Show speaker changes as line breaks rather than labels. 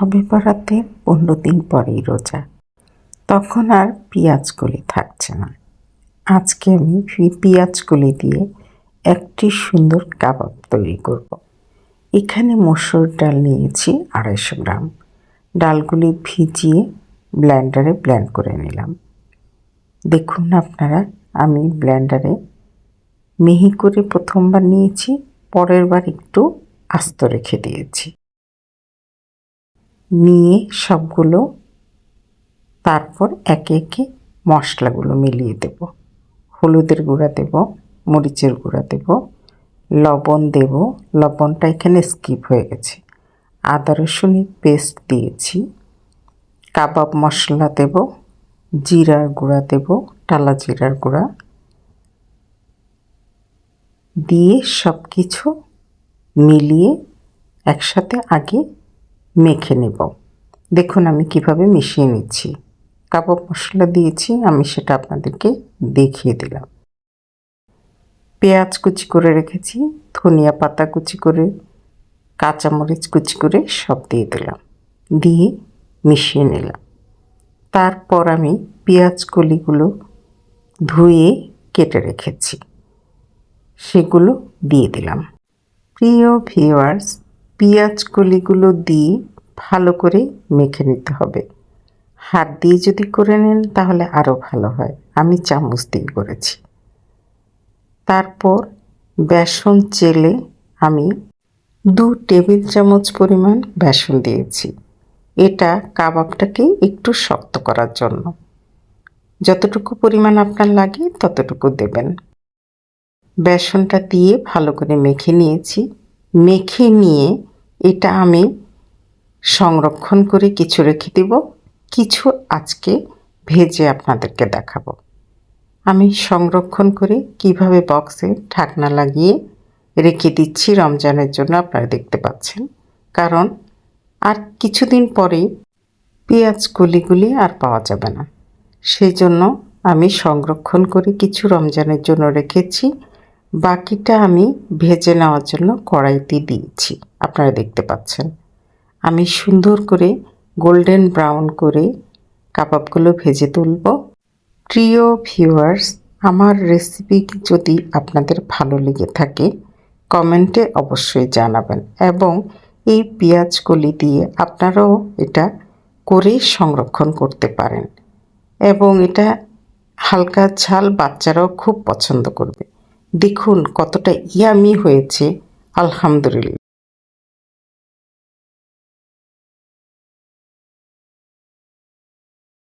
সবে পড়াতে পনেরো দিন পরেই রোজা। তখন আর পেঁয়াজ কলি থাকছে না। আজকে আমি পি- পেঁয়াজ দিয়ে একটি সুন্দর কাবাব তৈরি করব। এখানে মসুর ডাল নিয়েছি আড়াইশো গ্রাম। ডালগুলি ভিজিয়ে ব্ল্যান্ডারে ব্লেন্ড করে নিলাম। দেখুন আপনারা, আমি ব্ল্যান্ডারে মিহি করে প্রথমবার নিয়েছি, পরের বার একটু আস্ত রেখে দিয়েছি। নিয়ে সবগুলো, তারপর একে একে মশলাগুলো মিলিয়ে দেব। হলুদের গুঁড়া দেব, মরিচের গুঁড়া দেব, লবণ দেব। লবণটা এখানে স্কিপ হয়ে গেছে। আদা রসুনের পেস্ট দিয়েছি। কাবাব মশলা দেব, জিরার গুঁড়া দেব, টালা জিরার গুঁড়া। দিয়ে সব কিছু মিলিয়ে একসাথে আগে মেখে নেব। দেখুন আমি কীভাবে মিশিয়ে নিচ্ছি। কাবাব মশলা দিয়েছি, আমি সেটা আপনাদেরকে দেখিয়ে দিলাম। পেঁয়াজ কুচি করে রেখেছি, ধনিয়া পাতা কুচি করে, কাঁচামরিচ কুচি করে সব দিয়ে দিলাম। দিয়ে মিশিয়ে নিলাম। তারপর আমি পেঁয়াজ কলিগুলো ধুয়ে কেটে রেখেছি। সেগুলো দিয়ে দিলাম। প্রিয় ভিউয়ার্স পেঁয়াজ কলিগুলো দিয়ে ভালো করে মেখে নিতে হবে। হাত দিয়ে যদি করে নেন তাহলে আরও ভালো হয়। আমি চামচ দিয়ে করেছি। তারপর বেসন চেলে আমি দু টেবিল চামচ পরিমাণ বেসন দিয়েছি। এটা কাবাবটাকে একটু শক্ত করার জন্য। যতটুকু পরিমাণ আপনার লাগে ততটুকু দেবেন। বেসনটা দিয়ে ভালো করে মেখে নিয়েছি। মেখে নিয়ে এটা আমি সংরক্ষণ করে কিছু রেখে দেব। কিছু আজকে ভেজে আপনাদেরকে দেখাবো। আমি সংরক্ষণ করে কীভাবে বক্সে ঢাকনা লাগিয়ে রেখে দিচ্ছি রমজানের জন্য আপনারা দেখতে পাচ্ছেন। কারণ আর কিছুদিন পরেই পেঁয়াজ গুলিগুলি আর পাওয়া যাবে না। সেই জন্য আমি সংরক্ষণ করে কিছু রমজানের জন্য রেখেছি। বাকিটা আমি ভেজে নেওয়ার জন্য কড়াইতে দিয়েছি। আপনারা দেখতে পাচ্ছেন। আমি সুন্দর করে গোল্ডেন ব্রাউন করে কাবাবগুলো ভেজে তুলব। প্রিয় ভিউয়ার্স, আমার রেসিপি যদি আপনাদের ভালো লেগে থাকে, কমেন্টে অবশ্যই জানাবেন এবং এই পেঁয়াজ কলি দিয়ে আপনারাও এটা করে সংরক্ষণ করতে পারেন। এবং এটা হালকা ঝাল বাচ্চারাও খুব পছন্দ করবে। দেখুন কতটা ইয়ামি হয়েছে আলহামদুলিল্লাহ।